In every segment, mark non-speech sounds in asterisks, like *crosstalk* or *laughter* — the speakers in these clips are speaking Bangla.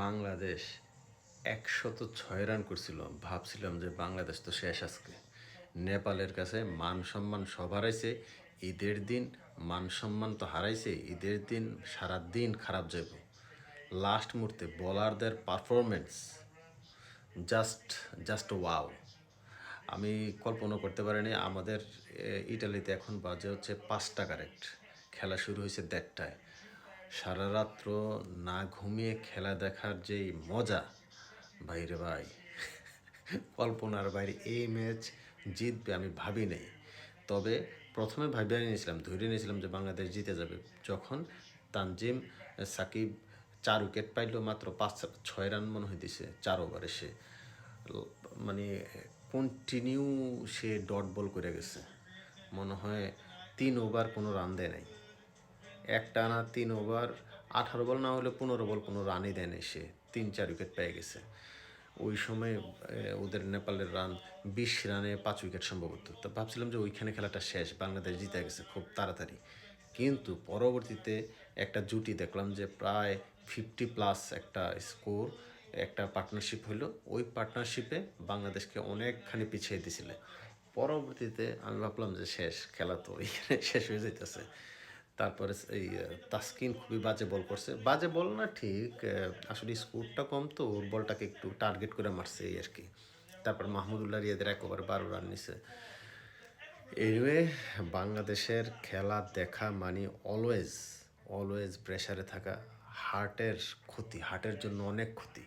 বাংলাদেশ একশত ছয় রান করছিল। ভাবছিলাম যে বাংলাদেশ তো শেষ আজকে। নেপালের কাছে মান সম্মান সব হারাইছে, ঈদের দিন মান সম্মান তো হারাইছে, ঈদের দিন সারা দিন খারাপ যাব লাস্ট মুহূর্তে বোলারদের পারফরমেন্স জাস্ট জাস্ট ওয়াও আমি কল্পনা করতে পারিনি, আমাদের ইটালিতে এখন বাজে হচ্ছে পাঁচটা কারেক্ট খেলা শুরু হয়েছে দেড়টায়। সারা রাত্র না ঘুমিয়ে খেলা দেখার যেই মজা, ভাইরে ভাই, কল্পনার বাইরে এই ম্যাচ জিতবে আমি ভাবি নাই। তবে প্রথমে ভাবিয়ে নিয়েছিলাম ধরে নিয়েছিলাম যে বাংলাদেশ জিতে যাবে। যখন তানজিম, সাকিব চার উইকেট পাইলো মাত্র পাঁচ, ছয় রান মনে হয় দিছে, চার ওভারে সে। মানে কন্টিনিউ সে ডট বল করে গেছে। মনে হয় তিন ওভার কোনো রান দেয় নাই। একটা না তিন ওভার, আঠারো বল না হলে পনেরো বল কোনো রানই দেয় নাই সে। তিন, চার উইকেট পেয়ে গেছে। ওই সময় ওদের নেপালের রান, বিশ রানে পাঁচ উইকেট সম্ভবত। তো ভাবছিলাম যে ওইখানে খেলাটা শেষ, বাংলাদেশ জিতে গেছে খুব তাড়াতাড়ি। কিন্তু পরবর্তীতে একটা জুটি দেখলাম যে প্রায় ফিফটি প্লাস একটা স্কোর, একটা পার্টনারশিপ হলো ওই পার্টনারশিপে বাংলাদেশকে অনেকখানি পিছিয়ে দিছিলে পরবর্তীতে আমি ভাবলাম যে শেষ, খেলা তো এখানে শেষ হয়ে যাইতেছে। তারপরে এই তাসকিন খুবই বাজে বল করছে। বাজে বল না ঠিক আসলে স্কোরটা কম তো, ওর বলটাকে একটু টার্গেট করে মারছে এই আর কি। তারপর মাহমুদুল্লাহ রিয়াদের এক ওভার বারো রান নিছে। এনিওয়ে, বাংলাদেশের খেলা দেখা মানে অলওয়েজ অলওয়েজ প্রেশারে থাকা হার্টের ক্ষতি, হার্টের জন্য অনেক ক্ষতি।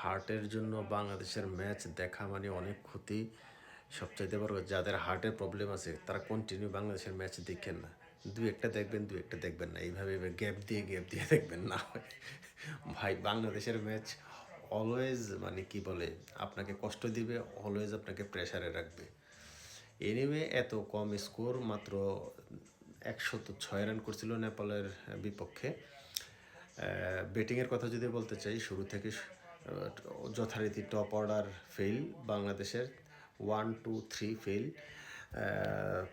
হার্টের জন্য বাংলাদেশের ম্যাচ দেখা মানে অনেক ক্ষতি। সবচাইতে বড় যাদের হার্টের প্রবলেম আছে, তারা কন্টিনিউ বাংলাদেশের ম্যাচ দেখেন না। দু একটা দেখবেন, দু একটা দেখবেন না। এইভাবে গ্যাপ দিয়ে গ্যাপ দিয়ে দেখবেন না। ভাই, বাংলাদেশের ম্যাচ অলওয়েজ মানে কি বলে, আপনাকে কষ্ট দিবে অলওয়েজ আপনাকে প্রেশারে রাখবে। এনিওয়ে এত কম স্কোর মাত্র একশত ছয় রান করছিল নেপালের বিপক্ষে। ব্যাটিংয়ের কথা যদি বলতে চাই, শুরু থেকে যথারীতি টপ অর্ডার ফেল বাংলাদেশের ওয়ান টু থ্রি ফেল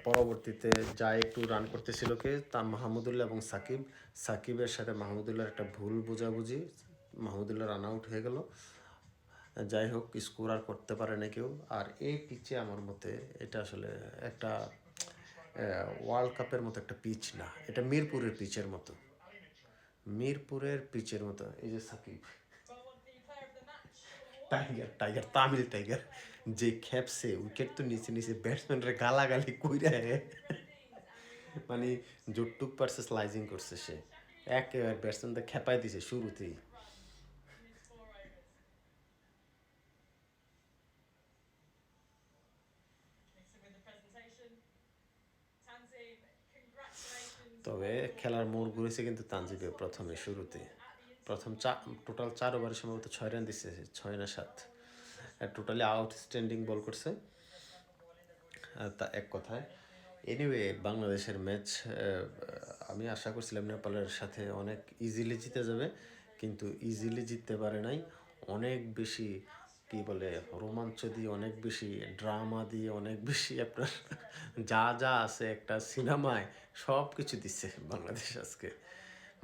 পরবর্তীতে যা একটু রান করতেছিল কে? তা মাহমুদুল্লাহ এবং সাকিব। সাকিবের সাথে মাহমুদুল্লাহর একটা ভুল বোঝাবুঝি মাহমুদুল্লাহ রান আউট হয়ে গেল। যাই হোক স্কোর আর করতে পারে না কেউ। আর এই পিচে আমার মতে এটা আসলে একটা ওয়ার্ল্ড কাপের মতো একটা পিচ না। এটা মিরপুরের পিচের মতো। মিরপুরের পিচের মতো। এই যে Shakib. Tiger tiger Tamim tiger যে খেপসে উইকেট তো নিচে নিচে ব্যাটসম্যানরা গালাগালি কইরা মানে জোটটুক পারছে স্লাইজিং করছে সে। একেবারে ব্যাটসম্যানদের খেপাই দিছে শুরুতেই. তবে খেলার মোড় ঘুরেছে কিন্তু তানজিবে প্রথমে শুরুতে। প্রথম চা টোটাল চার ওভারের সম্ভবত ছয় রান দিচ্ছে ছয় না সাত। টোটালি আউটস্ট্যান্ডিং বল করছে। তা এক কথায় এনিওয়ে বাংলাদেশের ম্যাচ আমি আশা করছিলাম নেপালের সাথে অনেক ইজিলি জিতে যাবে, কিন্তু ইজিলি জিততে পারে নাই। অনেক বেশি, কি বলে, রোমাঞ্চ দিয়ে, অনেক বেশি ড্রামা দিয়ে, অনেক বেশি আপনার *laughs* যা যা আছে একটা সিনেমায় সব কিছু দিচ্ছে বাংলাদেশ আজকে।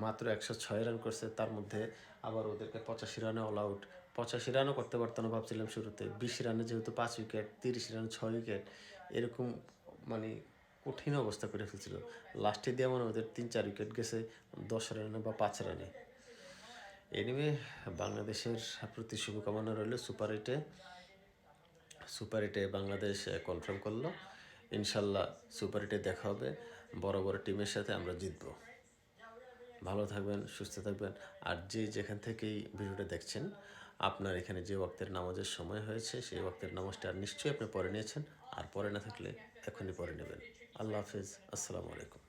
মাত্র একশো ছয় রান করছে। তার মধ্যে আবার ওদেরকে পঁচাশি রানে অল আউট পঁচাশি রানও করতে পারতো না ভাবছিলাম শুরুতে। বিশ রানে যেহেতু পাঁচ উইকেট তিরিশ রানে ছয় উইকেট এরকম মানে কঠিন অবস্থা করে ফেলছিল। লাস্টে দিয়ে মানে ওদের তিন চার উইকেট গেছে, দশ রানে বা পাঁচ রানে এনিওয়ে বাংলাদেশের প্রতি শুভকামনা রইল সুপার এইটে সুপার এইটে বাংলাদেশ কনফার্ম করল। ইনশাল্লাহ সুপার এইটে দেখা হবে। বড় বড় টিমের সাথে আমরা জিতবো। ভালো থাকবেন, সুস্থ থাকবেন। আর যে যেখান থেকেই ভিডিওটা দেখছেন, আপনার এখানে যে ওয়াক্তের নামাজের সময় হয়েছে, সেই ওয়াক্তের নামাজটা নিশ্চয়ই আপনি পরে নিয়েছেন। আর পরে না থাকলে এখনই পরে নেবেন। আল্লাহ হাফিজ। আসসালামু আলাইকুম।